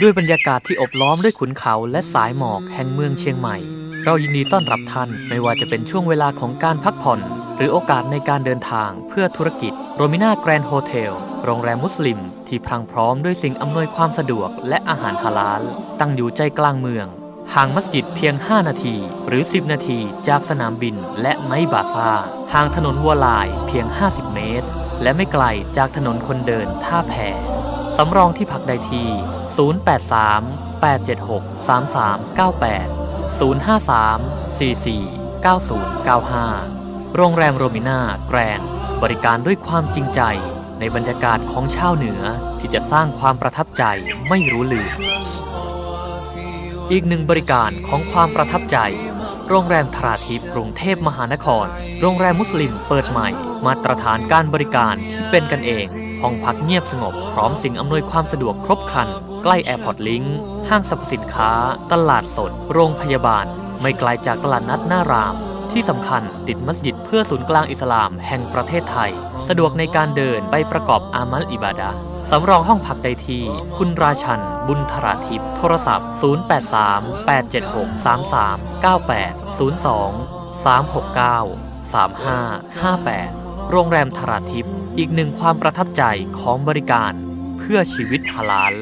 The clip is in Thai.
ด้วยบรรยากาศที่อบล้อมด้วยขุนเขาและสายหมอกแห่งเมืองเชียงใหม่ เรายินดีต้อนรับท่านไม่ว่าจะเป็นช่วงเวลาของการพักผ่อน หรือโอกาสในการเดินทางเพื่อธุรกิจโรมิน่าแกรนด์โฮเทลโรงแรมมุสลิม ที่พรังพร้อมด้วยสิ่งอำนวยความสะดวกและอาหารฮาลาล ตั้งอยู่ใจกลางเมือง ห่างมัสยิดเพียง 5 นาที หรือ 10 นาทีจากสนามบินและไนท์บาซาห่างถนนวัวลายเพียง 50 เมตร และไม่ไกลจากถนนคนเดินท่าแพ สำรองที่พักไดที 083 876 3398 053 44 9095 โรงแรมโรมิน่าแกรนบริการด้วยความจริงใจในบรรยากาศของชาวเหนือที่จะสร้างความประทับใจไม่รู้ลืม อีกหนึ่งบริการของความประทับใจ โรงแรมทราทิพย์กรุงเทพมหานคร โรงแรมมุสลิมเปิดใหม่ มาตรฐานการบริการที่เป็นกันเอง ห้องพักเงียบสงบ พร้อมสิ่งอำนวยความสะดวกครบครัน ใกล้แอร์พอร์ตลิงก์ห้างสรรพสินค้า ตลาดสด โรงพยาบาล ไม่ไกลจากตลาดนัดหน้าราม ที่สำคัญติดมัสยิดเพื่อศูนย์กลางอิสลามแห่งประเทศไทย สะดวกในการเดินไปประกอบอามัลอิบาดะสำรองห้องพักได้ที คุณราชัน บุญธราทิพย์โทรศัพท์ 083 876 3398 02 369 3558 โรงแรมทราทิพย์อีกหนึ่งความประทับใจของบริการเพื่อชีวิตฮาลาล